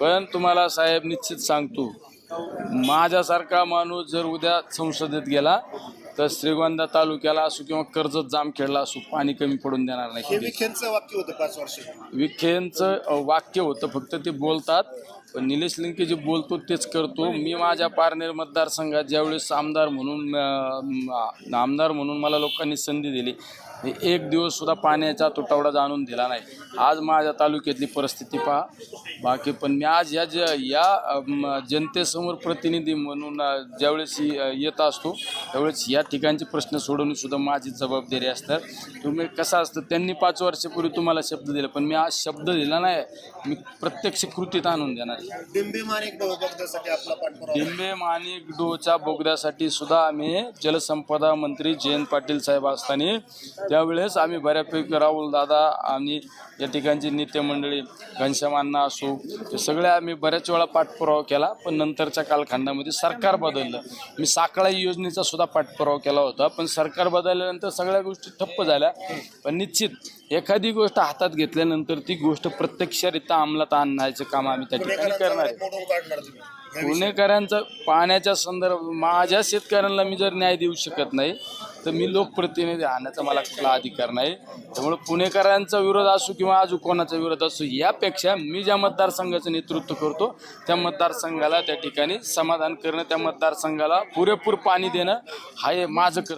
पण तुम्हाला साहेब निश्चित सांगतो माझ्यासारखा माणूस जर उद्या संसदेत गेला तर श्रीगोंदा तालुक्याला असो किंवा कर्जत जामखेडला असो पाणी कमी पडून देणार नाही. विखेंचं वाक्य होतं पाच वर्ष विखेंचं वाक्य होतं फक्त ते बोलतात. पण निलेश लिंके जे बोलतो तेच करतो. मी माझ्या पारनेर मतदारसंघात ज्यावेळेस आमदार म्हणून आमदार म्हणून मला लोकांनी संधी दिली एक दिवस सुद्धा पाण्याचा तुटवडा जाणून दिला नाही. आज माझ्या तालुक्यातली परिस्थिती पहा. बाकी पण मी आज या ज या जनतेसमोर प्रतिनिधी म्हणून ज्यावेळेस येत असतो त्यावेळेस या ठिकाणचे प्रश्न सोडवणे सुद्धा माझी जबाबदारी असतात तुम्ही कसं असतं त्यांनी पाच वर्षापूर्वी तुम्हाला शब्द दिला पण मी आज शब्द दिला नाही. मी प्रत्यक्ष कृतीत आणून देणार आहे. डिंबे माणिक डिंबे माणिक डोच्या बोगद्यासाठी सुद्धा आम्ही जलसंपदा मंत्री जयंत पाटील साहेब असताना त्यावेळेस आम्ही बऱ्यापैकी राहुल दादा आणि या ठिकाणची नित्यमंडळी घनश्यामांना घनश्याम असो ते सगळे आम्ही बऱ्याच वेळा पाठपुरावा केला पण नंतरच्या कालखंडामध्ये सरकार बदललं. मी साकळाई योजनेचा सुद्धा पाठपुरावा केला होता पण सरकार बदलल्यानंतर सगळ्या गोष्टी ठप्प झाल्या. पण निश्चित एखादी गोष्ट हातात घेतल्यानंतर ती गोष्ट प्रत्यक्षरित्या अंमलात आणण्याचं काम आम्ही त्या ठिकाणी करणार आहे. पुणेकरांचं पाण्याच्या संदर्भ माझ्या शेतकऱ्यांना मी जर न्याय देऊ शकत नाही तर मी लोकप्रतिनिधी आणण्याचा मला कुठला अधिकार नाही त्यामुळे पुणेकरांचा विरोध असो किंवा अजून कोणाचा विरोध असो यापेक्षा मी ज्या मतदारसंघाचं नेतृत्व करतो त्या मतदारसंघाला त्या ठिकाणी समाधान करणं त्या मतदारसंघाला पुरेपूर पाणी देणं हा हे माझं